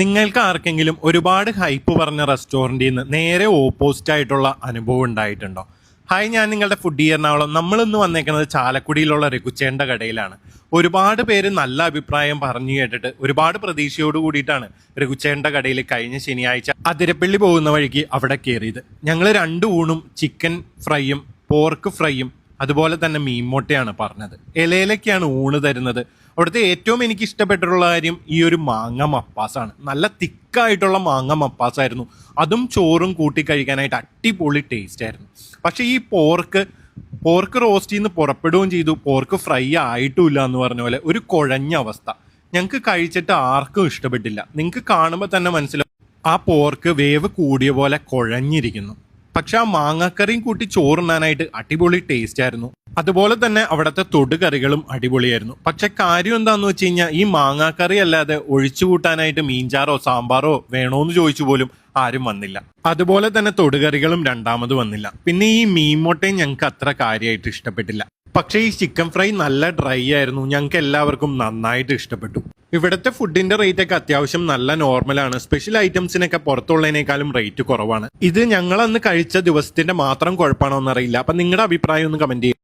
നിങ്ങൾക്ക് ആർക്കെങ്കിലും ഒരുപാട് ഹൈപ്പ് പറഞ്ഞ റെസ്റ്റോറന്റിൽ നിന്ന് നേരെ ഓപ്പോസിറ്റ് ആയിട്ടുള്ള അനുഭവം ഉണ്ടായിട്ടുണ്ടോ? ഹായ് ഞാൻ നിങ്ങളുടെ ഫുഡ് എറണാകുളം. നമ്മളിന്ന് വന്നേക്കുന്നത് ചാലക്കുടിയിലുള്ള രഘുച്ചേണ്ട കടയിലാണ്. ഒരുപാട് പേര് നല്ല അഭിപ്രായം പറഞ്ഞു കേട്ടിട്ട് ഒരുപാട് പ്രതീക്ഷയോട് കൂടിയിട്ടാണ് രഘുച്ചേണ്ട കടയിൽ കഴിഞ്ഞ ശനിയാഴ്ച അതിരപ്പള്ളി പോകുന്ന വഴിക്ക് അവിടെ കയറിയത് ഞങ്ങൾ രണ്ട് ഊണും ചിക്കൻ ഫ്രൈയും പോർക്ക് ഫ്രൈയും അതുപോലെ തന്നെ മീൻമുട്ടയാണ് പറഞ്ഞത്. ഇലയിലൊക്കെയാണ് ഊണ് തരുന്നത്. അവിടുത്തെ ഏറ്റവും എനിക്ക് ഇഷ്ടപ്പെട്ടിട്ടുള്ള കാര്യം ഈ ഒരു മാങ്ങ മപ്പാസാണ്. നല്ല തിക്കായിട്ടുള്ള മാങ്ങ മപ്പാസായിരുന്നു. അതും ചോറും കൂട്ടി കഴിക്കാനായിട്ട് അടിപൊളി ടേസ്റ്റ് ആയിരുന്നു. പക്ഷേ ഈ പോർക്ക് പോർക്ക് റോസ്റ്റിൽ നിന്ന് പുറപ്പെടുകയും ചെയ്തു. പോർക്ക് ഫ്രൈ ആയിട്ടുമില്ല എന്ന് പറഞ്ഞ പോലെ ഒരു കുഴഞ്ഞ അവസ്ഥ. ഞങ്ങൾക്ക് കഴിച്ചിട്ട് ആർക്കും ഇഷ്ടപ്പെട്ടില്ല. നിങ്ങൾക്ക് കാണുമ്പോൾ തന്നെ മനസ്സിലാവും. ആ പോർക്ക് വേവ് കൂടിയ പോലെ കുഴഞ്ഞിരിക്കുന്നു. പക്ഷെ ആ മാങ്ങാക്കറിയും കൂട്ടി ചോറുണ്ണാനായിട്ട് അടിപൊളി ടേസ്റ്റ് ആയിരുന്നു. അതുപോലെ തന്നെ അവിടുത്തെ തൊടുകറികളും അടിപൊളിയായിരുന്നു. പക്ഷെ കാര്യം എന്താന്ന് വെച്ച് കഴിഞ്ഞാൽ ഈ മാങ്ങാക്കറി അല്ലാതെ ഒഴിച്ചു കൂട്ടാനായിട്ട് മീൻചാറോ സാമ്പാറോ വേണോന്ന് ചോദിച്ചു പോലും ആരും വന്നില്ല. അതുപോലെ തന്നെ തൊടുകറികളും രണ്ടാമത് വന്നില്ല. പിന്നെ ഈ മീൻമുട്ടയും ഞങ്ങൾക്ക് അത്ര കാര്യമായിട്ട് ഇഷ്ടപ്പെട്ടില്ല. പക്ഷേ ഈ ചിക്കൻ ഫ്രൈ നല്ല ഡ്രൈ ആയിരുന്നു. ഞങ്ങൾക്ക് എല്ലാവർക്കും നന്നായിട്ട് ഇഷ്ടപ്പെട്ടു. ഇവിടുത്തെ ഫുഡിന്റെ റേറ്റ് ഒക്കെ അത്യാവശ്യം നല്ല നോർമലാണ് സ്പെഷ്യൽ ഐറ്റംസിനൊക്കെ പുറത്തുള്ളതിനേക്കാളും റേറ്റ് കുറവാണ്. ഇത് ഞങ്ങൾ അന്ന് കഴിച്ച ദിവസത്തിന്റെ മാത്രം കുഴപ്പമാണോ എന്നറിയില്ല അപ്പൊ നിങ്ങളുടെ അഭിപ്രായം ഒന്ന് കമന്റ് ചെയ്യുക